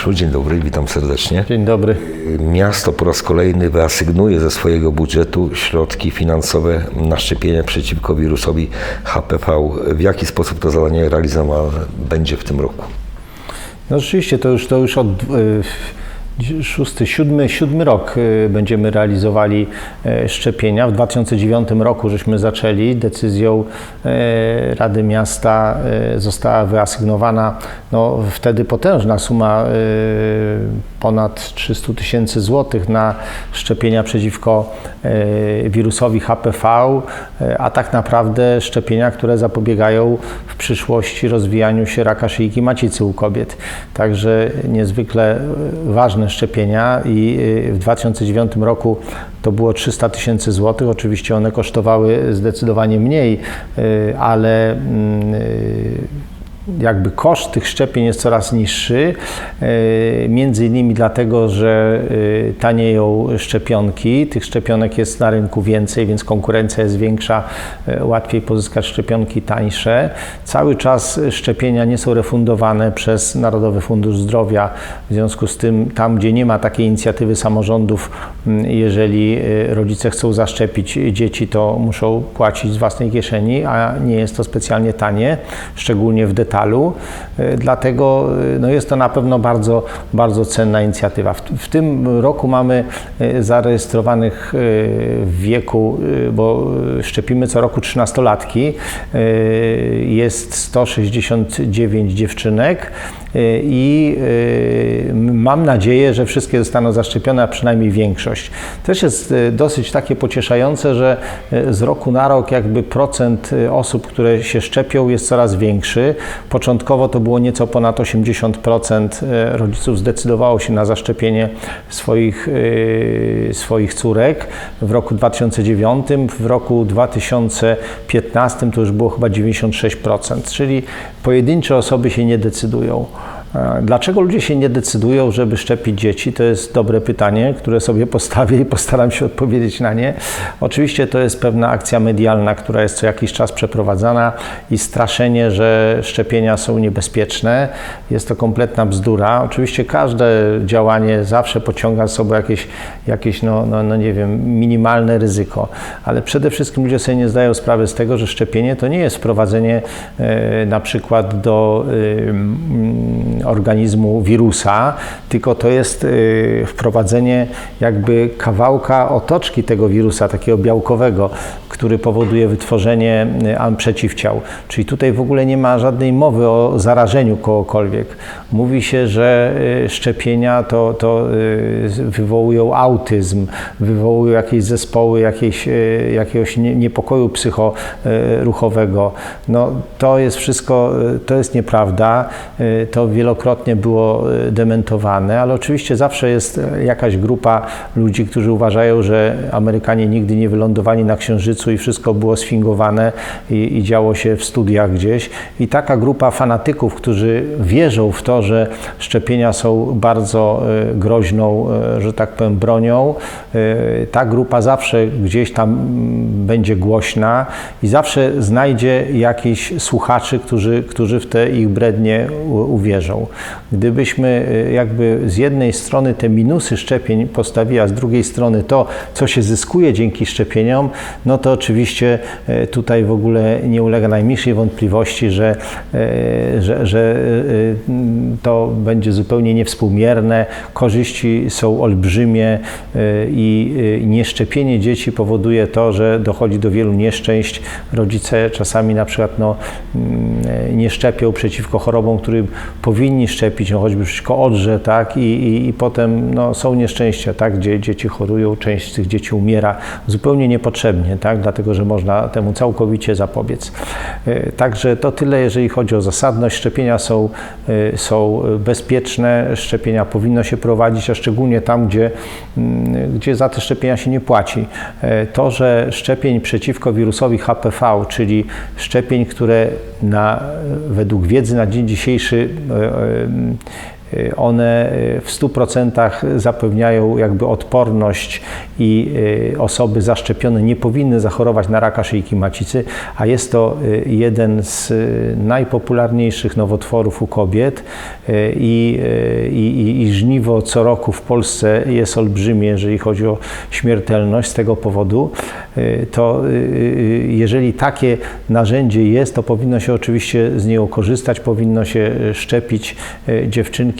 Burmistrzu, dzień dobry, witam serdecznie. Dzień dobry. Miasto po raz kolejny wyasygnuje ze swojego budżetu środki finansowe na szczepienie przeciwko wirusowi HPV. W jaki sposób to zadanie realizowane będzie w tym roku? No rzeczywiście to już, to już od y, szósty, siódmy, siódmy rok y, będziemy realizowali y, szczepienia. W 2009 roku żeśmy zaczęli. Decyzją y, Rady Miasta y, została wyasygnowana no, wtedy potężna suma ponad 300 tysięcy złotych na szczepienia przeciwko y, wirusowi HPV, y, a tak naprawdę szczepienia, które zapobiegają w przyszłości rozwijaniu się raka szyjki macicy u kobiet. Także niezwykle y, ważne szczepienia i w 2009 roku to było 300 tysięcy złotych. Oczywiście one kosztowały zdecydowanie mniej, ale mm, jakby koszt tych szczepień jest coraz niższy, e, między innymi dlatego, że e, tanieją szczepionki, tych szczepionek jest na rynku więcej, więc konkurencja jest większa, e, łatwiej pozyskać szczepionki tańsze. Cały czas szczepienia nie są refundowane przez Narodowy Fundusz Zdrowia, w związku z tym tam, gdzie nie ma takiej inicjatywy samorządów, jeżeli rodzice chcą zaszczepić dzieci, to muszą płacić z własnej kieszeni, a nie jest to specjalnie tanie, szczególnie w detalu. E, Dlatego e, no jest to na pewno bardzo, bardzo cenna inicjatywa. W, w tym roku mamy e, zarejestrowanych w wieku, bo szczepimy co roku 13-latki, jest 169 dziewczynek i mam nadzieję, że wszystkie zostaną zaszczepione, a przynajmniej większość. Też jest dosyć takie pocieszające, że z roku na rok jakby procent osób, które się szczepią jest coraz większy. Początkowo to było nieco ponad 80% rodziców zdecydowało się na zaszczepienie swoich, swoich córek w roku 2009. W roku 2015 to już było chyba 96%, czyli pojedyncze osoby się nie decydują. Dlaczego ludzie się nie decydują, żeby szczepić dzieci? To jest dobre pytanie, które sobie postawię i postaram się odpowiedzieć na nie. Oczywiście to jest pewna akcja medialna, która jest co jakiś czas przeprowadzana i straszenie, że szczepienia są niebezpieczne. Jest to kompletna bzdura. Oczywiście każde działanie zawsze pociąga z sobą jakieś, jakieś no, no, no nie wiem, minimalne ryzyko, ale przede wszystkim ludzie sobie nie zdają sprawy z tego, że szczepienie to nie jest wprowadzenie e, na przykład do e, organizmu wirusa, tylko to jest y, wprowadzenie jakby kawałka otoczki tego wirusa, takiego białkowego, który powoduje wytworzenie y, przeciwciał. Czyli tutaj w ogóle nie ma żadnej mowy o zarażeniu kogokolwiek. Mówi się, że y, szczepienia to, to wywołują autyzm, wywołują jakieś zespoły jakieś, jakiegoś niepokoju psychoruchowego. No, to jest wszystko, to jest nieprawda. To wielokrotnie było e, dementowane, ale oczywiście zawsze jest e, jakaś grupa ludzi, którzy uważają, że Amerykanie nigdy nie wylądowali na Księżycu i wszystko było sfingowane i, i działo się w studiach gdzieś. I taka grupa fanatyków, którzy wierzą w to, że szczepienia są bardzo e, groźną, że tak powiem, bronią, ta grupa zawsze gdzieś tam mm, będzie głośna i zawsze znajdzie jakichś słuchaczy, którzy, którzy w te ich brednie uwierzą. Gdybyśmy y, jakby z jednej strony te minusy szczepień postawili, a z drugiej strony to, co się zyskuje dzięki szczepieniom, no to oczywiście y, tutaj w ogóle nie ulega najmniejszej wątpliwości, że, y, że, że to będzie zupełnie niewspółmierne. Korzyści są olbrzymie i nieszczepienie dzieci powoduje to, że dochodzi do wielu nieszczęść. Rodzice czasami na przykład no, mm, nie szczepią przeciwko chorobom, którym powinni szczepić, no choćby przeciwko odrze, tak, i, i, i potem no, są nieszczęścia, tak, gdzie dzieci chorują, część z tych dzieci umiera zupełnie niepotrzebnie, tak, dlatego, że można temu całkowicie zapobiec. E, także to tyle, jeżeli chodzi o zasadność. Szczepienia są, e, są bezpieczne, szczepienia powinno się prowadzić, a szczególnie tam, gdzie, mm, gdzie za te szczepienia się nie płaci. E, to, że szczepień przeciwko wirusowi HPV, czyli szczepień, które na, według wiedzy na dzień dzisiejszy euh, one y, w 100% zapewniają jakby odporność i y, osoby zaszczepione nie powinny zachorować na raka szyjki macicy, a jest to y, jeden z y, najpopularniejszych nowotworów u kobiet y, i, y, i, i żniwo co roku w Polsce jest olbrzymie, jeżeli chodzi o śmiertelność z tego powodu, y, to y, y, jeżeli takie narzędzie jest, to powinno się oczywiście z niego korzystać, powinno się y, szczepić y,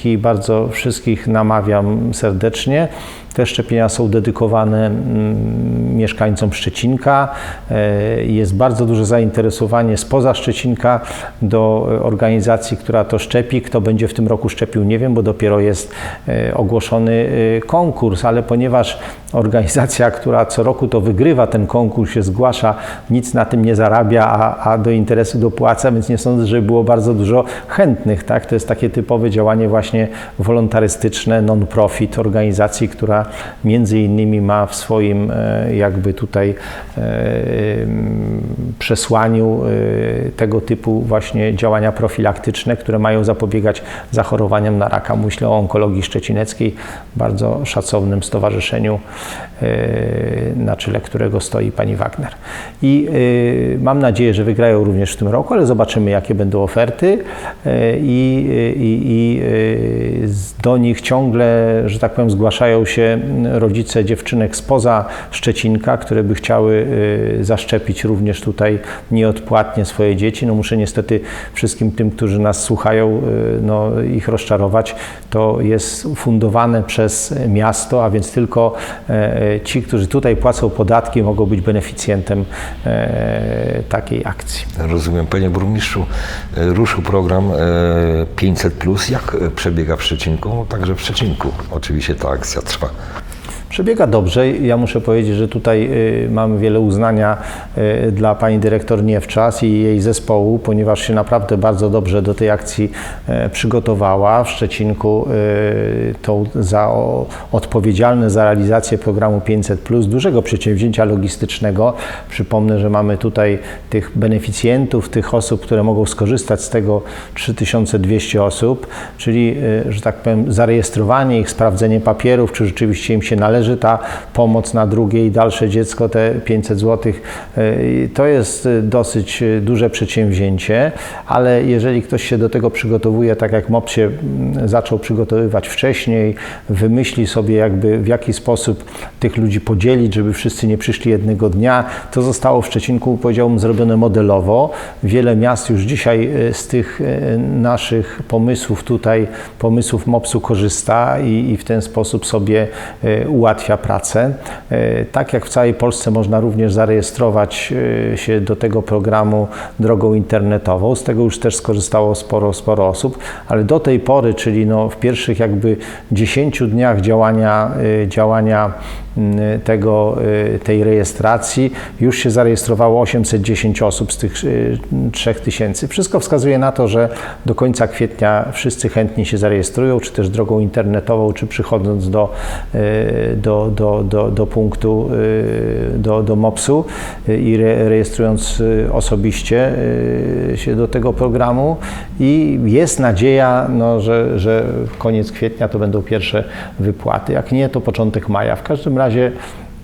dziewczynki. Bardzo wszystkich namawiam serdecznie. Te szczepienia są dedykowane mm, mieszkańcom Szczecinka. E, Jest bardzo duże zainteresowanie spoza Szczecinka do e, organizacji, która to szczepi. Kto będzie w tym roku szczepił, nie wiem, bo dopiero jest e, ogłoszony konkurs, ale ponieważ organizacja, która co roku to wygrywa, ten konkurs się zgłasza, nic na tym nie zarabia, a, a do interesu dopłaca, więc nie sądzę, że było bardzo dużo chętnych. Tak? To jest takie typowe działanie właśnie wolontarystyczne, non-profit organizacji, która między innymi ma w swoim e, jakby tutaj e, przesłaniu e, tego typu właśnie działania profilaktyczne, które mają zapobiegać zachorowaniom na raka. Myślę o onkologii szczecineckiej, bardzo szacownym stowarzyszeniu, na czele którego stoi pani Wagner. I mam nadzieję, że wygrają również w tym roku, ale zobaczymy, jakie będą oferty i, i, i do nich ciągle, że tak powiem, zgłaszają się rodzice dziewczynek spoza Szczecinka, które by chciały e, zaszczepić również tutaj nieodpłatnie swoje dzieci. No muszę niestety wszystkim tym, którzy nas słuchają, e, no, ich rozczarować. To jest fundowane przez miasto, a więc tylko e, ci, którzy tutaj płacą podatki, mogą być beneficjentem e, takiej akcji. Rozumiem. Panie burmistrzu, e, ruszył program e, 500. Jak przebiega w Szczecinku? No, Także w Szczecinku oczywiście ta akcja trwa. Przebiega dobrze. Ja muszę powiedzieć, że tutaj y, mamy wiele uznania y, dla pani dyrektor Niewczas i jej zespołu, ponieważ się naprawdę bardzo dobrze do tej akcji e, przygotowała. W Szczecinku y, tą za, odpowiedzialne za realizację programu 500 dużego przedsięwzięcia logistycznego. Przypomnę, że mamy tutaj tych beneficjentów, tych osób, które mogą skorzystać z tego 3200 osób, czyli, y, że tak powiem, zarejestrowanie ich, sprawdzenie papierów, czy rzeczywiście im się należy ta pomoc na drugie i dalsze dziecko, te 500 zł. To jest y, dosyć y, duże przedsięwzięcie, ale jeżeli ktoś się do tego przygotowuje, tak jak MOP się mm, zaczął przygotowywać wcześniej, wymyśli sobie jakby w jaki sposób tych ludzi podzielić, żeby wszyscy nie przyszli jednego dnia, to zostało w Szczecinku, powiedziałbym, zrobione modelowo. Wiele miast już dzisiaj z tych naszych pomysłów tutaj, pomysłów MOPS-u korzysta i, i w ten sposób sobie y, ułatwia pracę. Y, Tak jak w całej Polsce można również zarejestrować y, się do tego programu drogą internetową. Z tego już też skorzystało sporo, sporo osób, ale do tej pory, czyli no w pierwszych jakby 10 dniach działania, y, działania tego, y, tej rejestracji już się zarejestrowało 810 osób z tych y, 3000. Wszystko wskazuje na to, że do końca kwietnia wszyscy chętni się zarejestrują, czy też drogą internetową, czy przychodząc do, y, do, do, do, do punktu, y, do, do MOPS-u y, i re, rejestrując y, osobiście y, się do tego programu. I jest nadzieja, no, że, że koniec kwietnia to będą pierwsze wypłaty. Jak nie, to początek maja. W każdym razie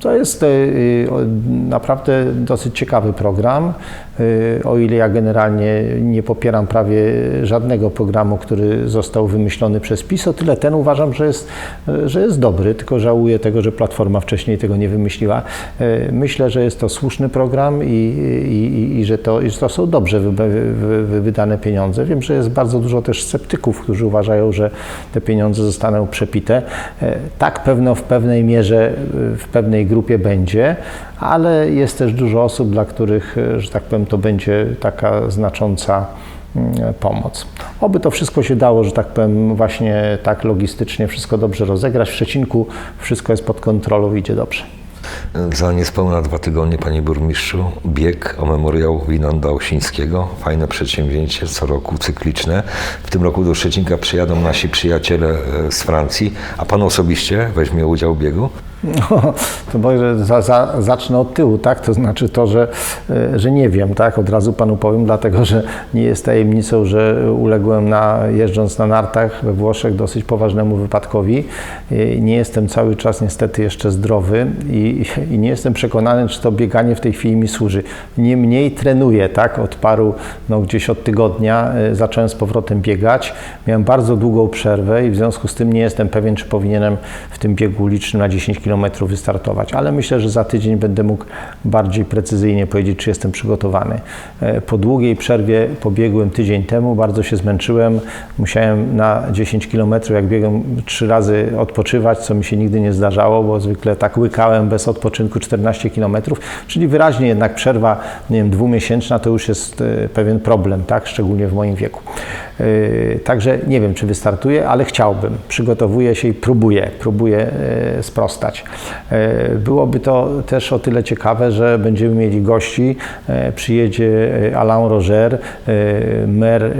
to jest y, o- naprawdę dosyć ciekawy program. Y, O ile ja generalnie nie popieram prawie żadnego programu, który został wymyślony przez PiS, o tyle ten uważam, że jest, że jest dobry, tylko żałuję tego, że Platforma wcześniej tego nie wymyśliła. Myślę, że jest to słuszny program i, i, i, i że, to, i że to są dobrze wy, wy, wy, wydane pieniądze. Wiem, że jest bardzo dużo też sceptyków, którzy uważają, że te pieniądze zostaną przepite. E, Tak pewno w pewnej mierze, w pewnej grupie będzie, ale jest też dużo osób, dla których, e, że tak powiem, to będzie taka znacząca mm, pomoc. Oby to wszystko się dało, że tak powiem, właśnie tak logistycznie wszystko dobrze rozegrać. W Szczecinku wszystko jest pod kontrolą, idzie dobrze. Za niespełna dwa tygodnie, panie burmistrzu, bieg o memoriał Winanda Osińskiego. Fajne przedsięwzięcie, co roku cykliczne. W tym roku do Szczecinka przyjadą nasi przyjaciele e, z Francji, a pan osobiście weźmie udział w biegu? No, to może za, za, zacznę od tyłu, tak? To znaczy to, że, e, że nie wiem, tak? Od razu panu powiem, dlatego że nie jest tajemnicą, że uległem na, jeżdżąc na nartach we Włoszech dosyć poważnemu wypadkowi. E, Nie jestem cały czas niestety jeszcze zdrowy i, i nie jestem przekonany, czy to bieganie w tej chwili mi służy. Niemniej trenuję, tak? Od paru, no gdzieś od tygodnia e, zacząłem z powrotem biegać. Miałem bardzo długą przerwę i w związku z tym nie jestem pewien, czy powinienem w tym biegu ulicznym na 10 km wystartować, ale myślę, że za tydzień będę mógł bardziej precyzyjnie powiedzieć, czy jestem przygotowany. E, Po długiej przerwie pobiegłem tydzień temu, bardzo się zmęczyłem. Musiałem na 10 km, jak biegłem trzy razy odpoczywać, co mi się nigdy nie zdarzało, bo zwykle tak łykałem bez odpoczynku 14 km, czyli wyraźnie jednak przerwa, nie wiem, dwumiesięczna to już jest e, pewien problem, tak, szczególnie w moim wieku. E, Także nie wiem, czy wystartuję, ale chciałbym. Przygotowuję się i próbuję, próbuję e, sprostać. E, Byłoby to też o tyle ciekawe, że będziemy mieli gości. Przyjedzie Alain Roger, mer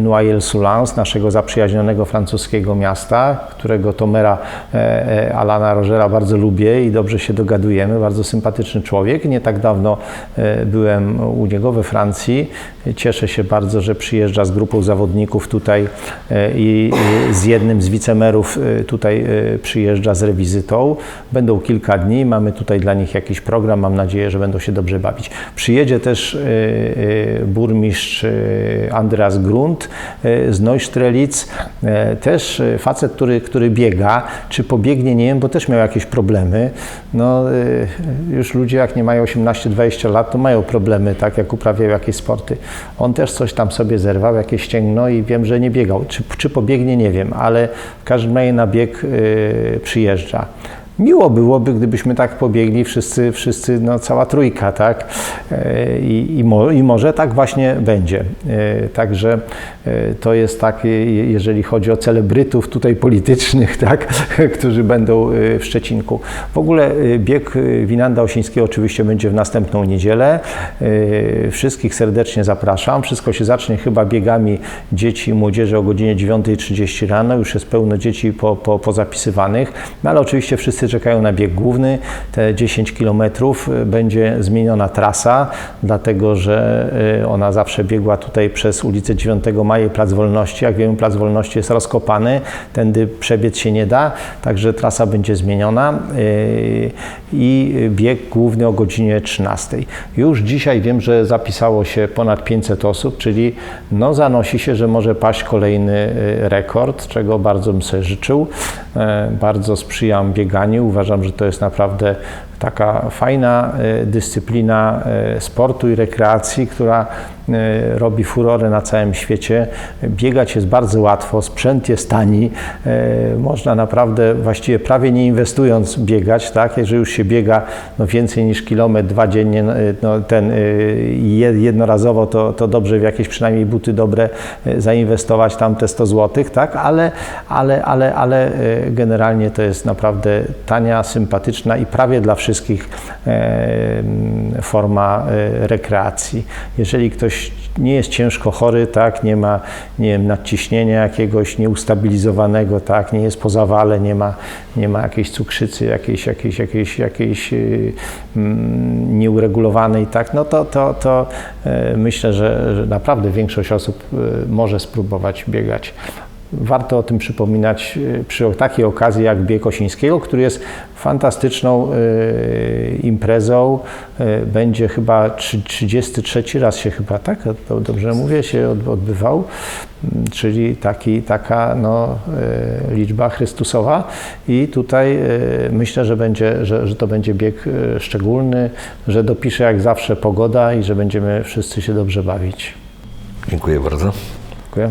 Noyelles-Soulans, naszego zaprzyjaźnionego francuskiego miasta, którego to mera Alana Rogera bardzo lubię i dobrze się dogadujemy. Bardzo sympatyczny człowiek. Nie tak dawno byłem u niego we Francji. Cieszę się bardzo, że przyjeżdża z grupą zawodników tutaj e, i z jednym z wicemerów e, tutaj e, przyjeżdża z rewizytą. Będą kilka dni, mamy tutaj dla nich jakiś program, mam nadzieję, że będą się dobrze bawić. Przyjedzie też burmistrz Andreas Grunt e, z Neustrelitz, też facet, który, który biega, czy pobiegnie, nie wiem, bo też miał jakieś problemy. No, już ludzie jak nie mają 18-20 lat, to mają problemy, tak, jak uprawiają jakieś sporty. On też coś tam sobie zerwał, jakieś ścięgno i wiem, że nie biegał. Czy, czy pobiegnie, nie wiem, ale w każdym razie na bieg e, przyjeżdża. Miło byłoby, gdybyśmy tak pobiegli wszyscy, wszyscy no, cała trójka, tak? E, I, i, mo, I może tak właśnie będzie. E, Także e, to jest tak, je- jeżeli chodzi o celebrytów tutaj politycznych, tak? którzy będą w Szczecinku. W ogóle bieg Winanda Osińskiego oczywiście będzie w następną niedzielę. Wszystkich serdecznie zapraszam. Wszystko się zacznie chyba biegami dzieci i młodzieży o godzinie 9.30 rano. Już jest pełno dzieci po, po, pozapisywanych, no ale oczywiście wszyscy czekają na bieg główny. Te 10 km będzie zmieniona trasa, dlatego że y, ona zawsze biegła tutaj przez ulicę 9 Maja i Plac Wolności. Jak wiemy, Plac Wolności jest rozkopany, tędy przebiec się nie da, także trasa będzie zmieniona y, i bieg główny o godzinie 13. Już dzisiaj wiem, że zapisało się ponad 500 osób, czyli no zanosi się, że może paść kolejny y, rekord, czego bardzo bym sobie życzył. E, Bardzo sprzyjam bieganiu. Uważam, że to jest naprawdę taka fajna e, dyscyplina e, sportu i rekreacji, która e, robi furorę na całym świecie. Biegać jest bardzo łatwo, sprzęt jest tani, można naprawdę właściwie prawie nie inwestując biegać, tak? Jeżeli już się biega no, więcej niż kilometr, dwa dziennie, no, no, ten je- jednorazowo, to, to dobrze w jakieś przynajmniej buty dobre zainwestować tam te 100 zł, tak? Ale, ale, ale, ale generalnie to jest naprawdę tania, sympatyczna i prawie dla wszystkich e, m, forma e, rekreacji. Jeżeli ktoś nie jest ciężko chory, tak, nie ma nie wiem, nadciśnienia jakiegoś nieustabilizowanego, tak, nie jest po zawale, nie ma, nie ma jakiejś cukrzycy, jakiejś, jakiejś, jakiejś, jakiejś yy, mm, nieuregulowanej, tak, no to, to, to e, myślę, że, że naprawdę większość osób e, może spróbować biegać. Warto o tym przypominać e, przy takiej okazji jak bieg Osińskiego, który jest fantastyczną e, imprezą. E, Będzie chyba trzy- 33 raz się chyba, tak? Dobrze mówię, się od- odbywał. Mm, Czyli taki, taka no, liczba Chrystusowa i tutaj myślę, że, będzie, że, że to będzie bieg szczególny, że dopisze jak zawsze pogoda i że będziemy wszyscy się dobrze bawić. Dziękuję bardzo. Dziękuję.